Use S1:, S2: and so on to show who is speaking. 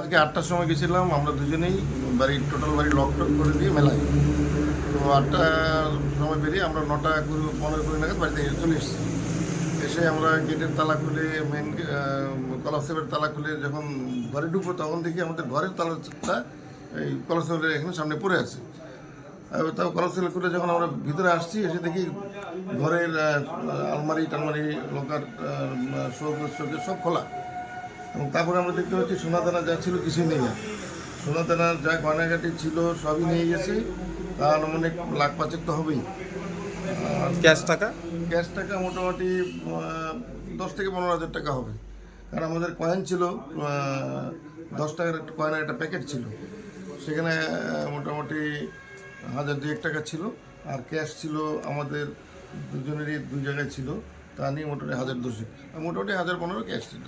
S1: আজকে আটটার সময় গেছিলাম, আমরা দুজনেই বাড়ি টোটাল বাড়ি লক টক করে দিয়ে মেলায়। তো আটটার সময় বেরিয়ে আমরা নটা কুড়ি, পনেরো কুড়ি নাগাদ বাড়িতে চলে এসেছি। এসে আমরা গেটের তালা খুলে মেন কলাসেপের তালা খুলে যখন ঘরে ঢুকবো তখন দেখি আমাদের ঘরের তালাটা এই কলাসেপের এখানে সামনে পড়ে আছে। তাও কলাসেল করে যখন আমরা ভিতরে আসছি, এসে দেখি ঘরের আলমারি, টালমারি লোকার শোকেস সব খোলা। এবং তারপরে আমরা দেখতে পাচ্ছি সোনাদানা যা ছিল কিছুই নেই আর। সোনা দানার যা গয়নাঘাটি ছিল সবই নিয়ে গেছে। তার মানে লাখ পাঁচেক তো হবেই।
S2: ক্যাশ টাকা?
S1: ক্যাশ টাকা মোটামুটি দশ থেকে পনেরো হাজার টাকা হবে। কারণ আমাদের কয়েন ছিল দশ টাকার একটা কয়েনের একটা প্যাকেট ছিল। সেখানে মোটামুটি হাজার দুয়েক টাকা ছিল। আর ক্যাশ ছিল আমাদের দুজনেরই দুই জায়গায় ছিল। তা নিয়ে মোটামুটি হাজার আর মোটামুটি হাজার পনেরো ক্যাশ ছিল।